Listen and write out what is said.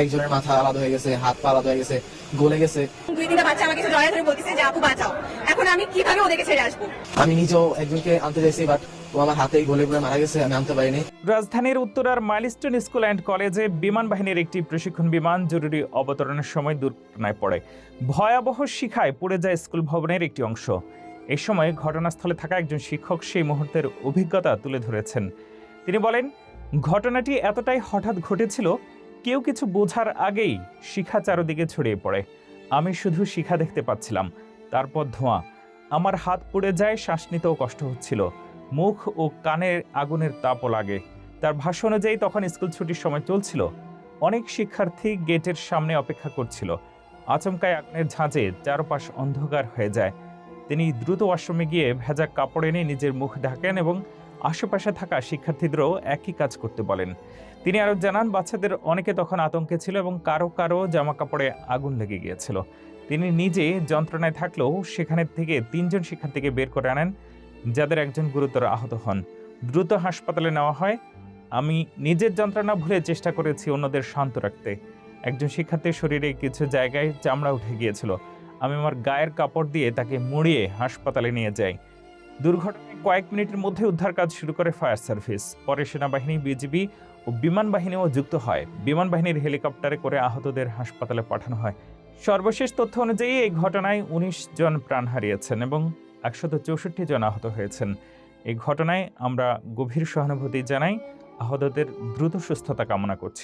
একজনের মাথা আলাদা হয়ে গেছে হাত পা আলাদা হয়ে গেছে গলে গেছে। দুই তিনটা বাচ্চা আমাকে জড়ায় ধরে বলতেছে যে আপু বাঁচাও। এখন আমি কীভাবে ওদেরকে ছেড়ে আসব? আমি নিজেও একজনকে আনতে চাইছি বাট ও আমার হাতেই গলে পড়ে মারা গেছে আমি আনতে পারিনি। রাজধানীর উত্তরার মাইলস্টোন স্কুল অ্যান্ড কলেজে বিমান বাহিনীর একটি প্রশিক্ষণ বিমান জরুরি অবতরণের সময় দুর্ঘটনায় পড়ে। ভয়াবহ শিখায় পড়ে যায় স্কুল ভবনের একটি অংশ। এ সময় ঘটনাস্থলে থাকা একজন শিক্ষক সেই মুহূর্তের অভিজ্ঞতা তুলে ধরেছেন। তিনি বলেন ঘটনাটি এতটাই হঠাৎ ঘটেছিল কেউ কিছু বোঝার আগেই শিখা চারদিকে ছড়িয়ে পড়ে। আমি শুধু শিখা দেখতে পাচ্ছিলাম। তারপর ধোঁয়া। আমার হাত পুড়ে যায়, শ্বাস নিতেও কষ্ট হচ্ছিল। মুখ ও কানের আগুনের তাপও লাগে। তার ভাষ্য অনুযায়ী তখন স্কুল ছুটির সময় চলছিল। অনেক শিক্ষার্থী গেটের সামনে অপেক্ষা করছিল। আচমকায় আগুনের ঝাঁজে চারপাশ অন্ধকার হয়ে যায়। তিনি দ্রুত ওয়াশরুমে গিয়ে ভেজা কাপড় এনে নিজের মুখ ঢাকেন এবং আশেপাশে থাকা শিক্ষার্থীদেরও একই কাজ করতে বলেন। তিনি আরও জানান, বাচ্চাদের অনেকে তখন আতঙ্কে ছিল এবং কারও কারও জামা কাপড়ে আগুন লেগে গিয়েছিল। তিনি নিজে যন্ত্রণায় থাকলেও সেখানে থেকে তিনজন শিক্ষার্থীকে বের করে আনেন, যাদের একজন গুরুতর আহত হন। দ্রুত হাসপাতালে নেওয়া হয়। আমি নিজের যন্ত্রণা ভুলে চেষ্টা করেছি অন্যদের শান্ত রাখতে। একজন শিক্ষার্থীর শরীরে কিছু জায়গায় চামড়া উঠে গিয়েছিল। আমি আমার গায়ের কাপড় দিয়ে তাকে মুড়িয়ে হাসপাতালে নিয়ে যাই। দুর্ঘটনায় কয়েক মিনিটের মধ্যে উদ্ধার কাজ শুরু করে ফায়ার সার্ভিস। পরে সেনাবাহিনী, বিজিবি ও বিমান বাহিনীও যুক্ত হয়। বিমান বাহিনীর হেলিকপ্টারে করে আহতদের হাসপাতালে পাঠানো হয়। সর্বশেষ তথ্য অনুযায়ী এই ঘটনায় উনিশ জন প্রাণ হারিয়েছেন এবং একশত চৌষট্টি জন আহত হয়েছেন। এই ঘটনায় আমরা গভীর সহানুভূতি জানাই। আহতদের দ্রুত সুস্থতা কামনা করছি।